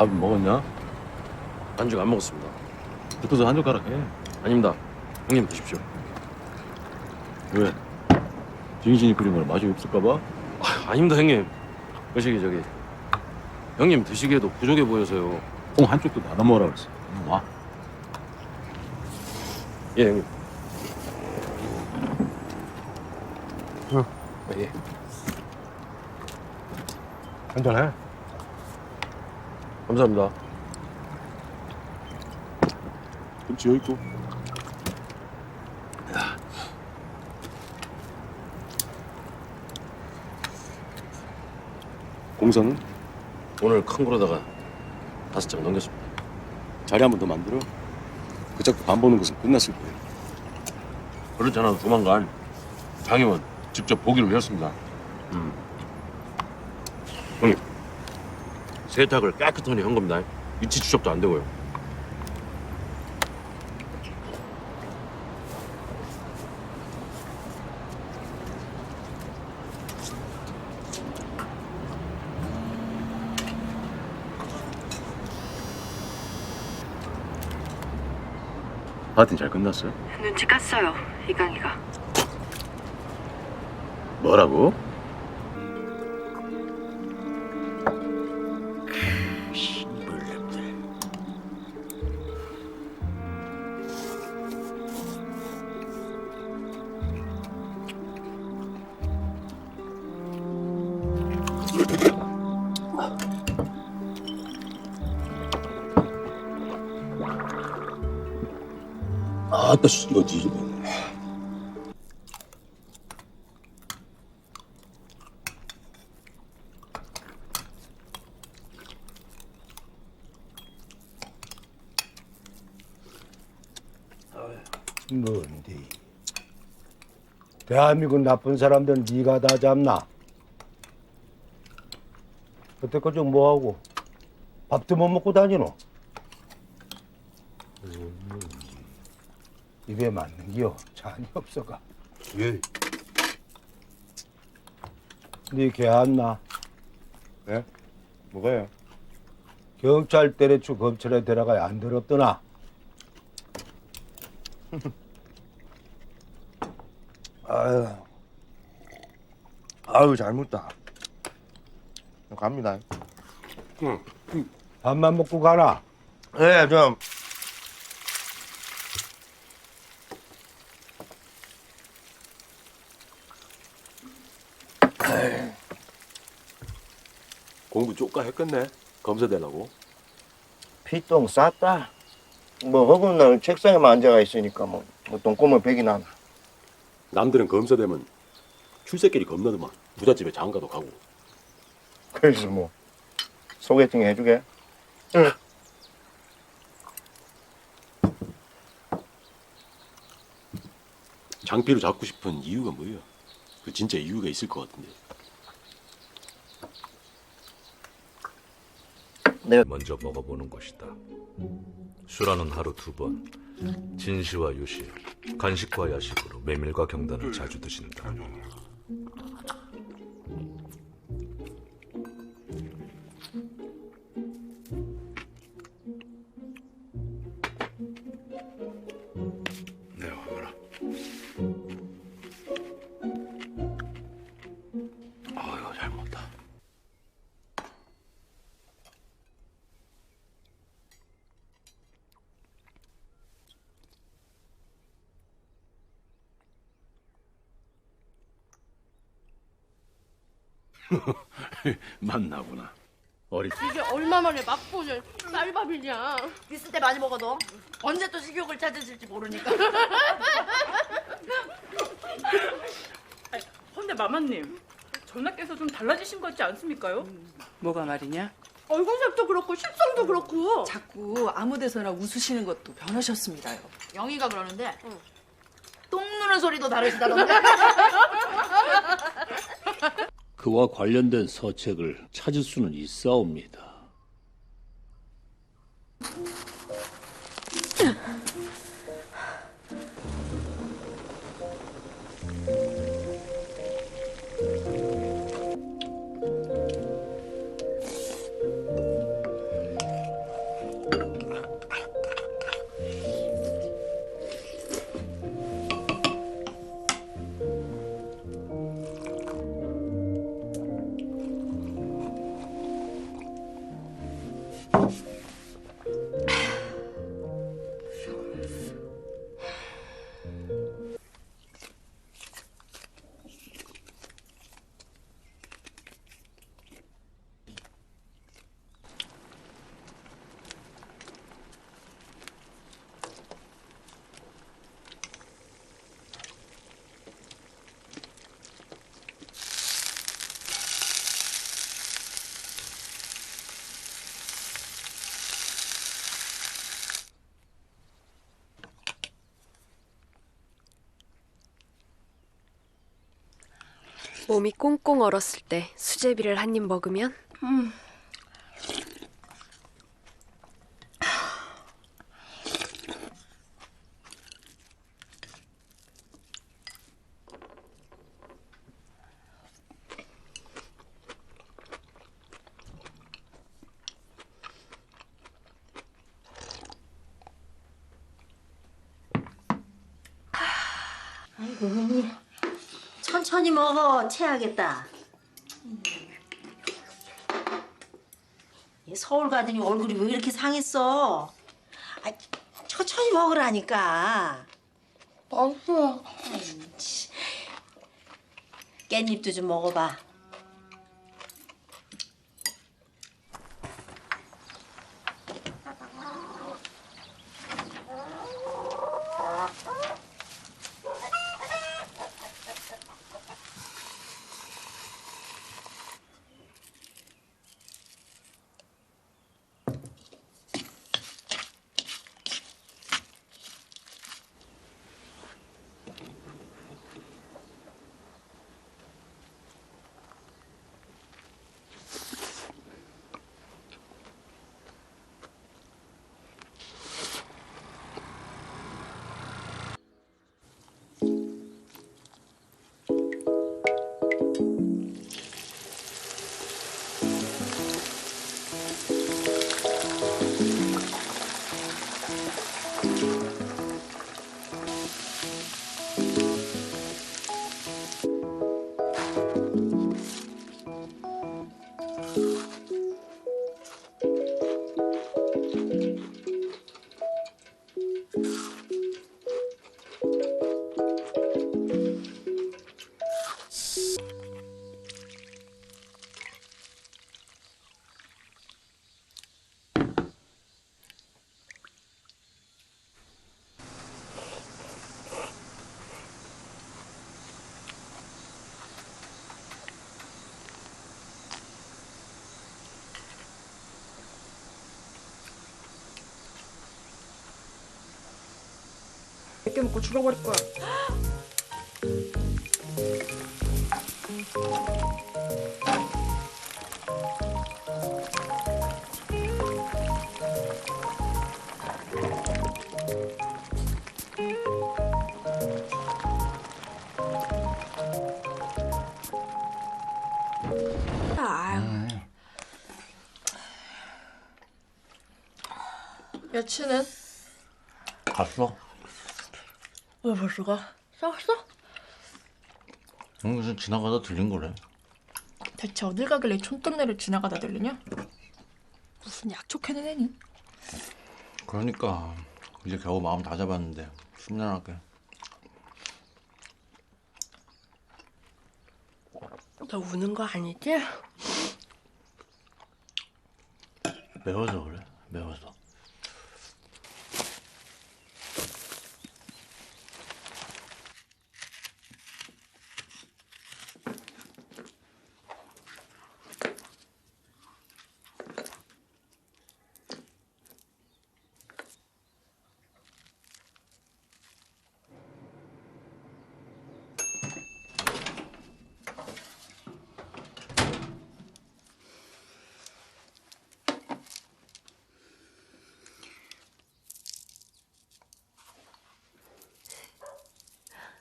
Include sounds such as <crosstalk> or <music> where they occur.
밥 먹었냐? 안죽 안 먹었습니다. 붙어서 한 젓가락 해. 아닙니다. 형님 드십시오. 왜? 진신이 끓인 걸 맛이 없을까봐? 아, 아닙니다 형님. 거시기 저기 형님 드시기에도 부족해 보여서요. 콩 한쪽도 닫아 먹으라 그랬어. 이리 와. 예 형님. 예. 한잔해. 감사합니다. 김치 여기 있고. 공사는? 오늘 큰 거로다가 다섯 장 넘겼습니다. 자리 한 번 더 만들어. 그 자꾸 반 보는 것은 끝났을. 그렇지 않아도 조만간 장의원 직접 보기로 했습니다. 음. 형님 세탁을 깨끗하게 한 겁니다. 위치 추적도 안 되고요. 파티는 잘 끝났어? 눈치 깠어요, 이강이가. 뭐라고? 아따 씨 이거 뒤집어네. 뭔데? 대한민국 나쁜 사람들은 네가 다 잡나? 그때까지 뭐하고? 밥도 못 먹고 다니노? 음, 입에 맞는 기요 잔이 없어가. 예. 네개 안 나? 네? 뭐가요? 경찰 때려치고 검찰에 들어가야 안 더럽더나? <laughs> 아유. 아유, 잘 묻다. 갑니다. 밥만 먹고 가나? 예, 좀. 공부 쪼까 했겠네. 검사 되려고. 피똥 쌌다. 뭐, 허구는 나는 책상에만 앉아가 있으니까 뭐, 뭐 똥꼬물 백이 나나. 남들은 검사 되면 출세길이 겁나더만. 부잣집에 장가도 가고. 그래서 뭐, 소개팅 해주게? 응. 장피를 잡고 싶은 이유가 뭐예요? 그 진짜 이유가 있을 것 같은데. 먼저 먹어보는 것이다. 수라는 하루 두 번, 진시와 유시, 간식과 야식으로 메밀과 경단을 자주 드신다. <laughs> 맞나구나. 어리 이게 얼마만에 맛보는 쌀밥이냐? 있을 때 많이 먹어도 언제 또 식욕을 찾으실지 모르니까. <laughs> 근데 마마님 전하께서 좀 달라지신 것 같지 않습니까요? 뭐가 말이냐? 얼굴색도 그렇고 식성도 그렇고. 자꾸 아무 데서나 웃으시는 것도 변하셨습니다요. 영희가 그러는데 똥 누는 소리도 다르시다던데. <laughs> 그와 관련된 서책을 찾을 수는 있사옵니다. Bye. 몸이 꽁꽁 얼었을 때 수제비를 한 입 먹으면? 천 천히 먹어. 체하겠다. 얘 서울 가더니 얼굴이 왜 이렇게 상했어? 아, 천천히 먹으라니까. 맛있어. 깻잎도 좀 먹어봐. 몇개 먹고 죽어버릴 거야. 여친은 갔어? 왜 벌써 가? 싸웠어? 응, 무슨 지나가다 들린 거래. 대체 어딜 가길래 촌동네를 지나가다 들리냐? 무슨 약촉해는 애니? 그러니까 이제 겨우 마음 다 잡았는데 숨겨할게. 너 우는 거 아니지? 매워서 그래. 매워서.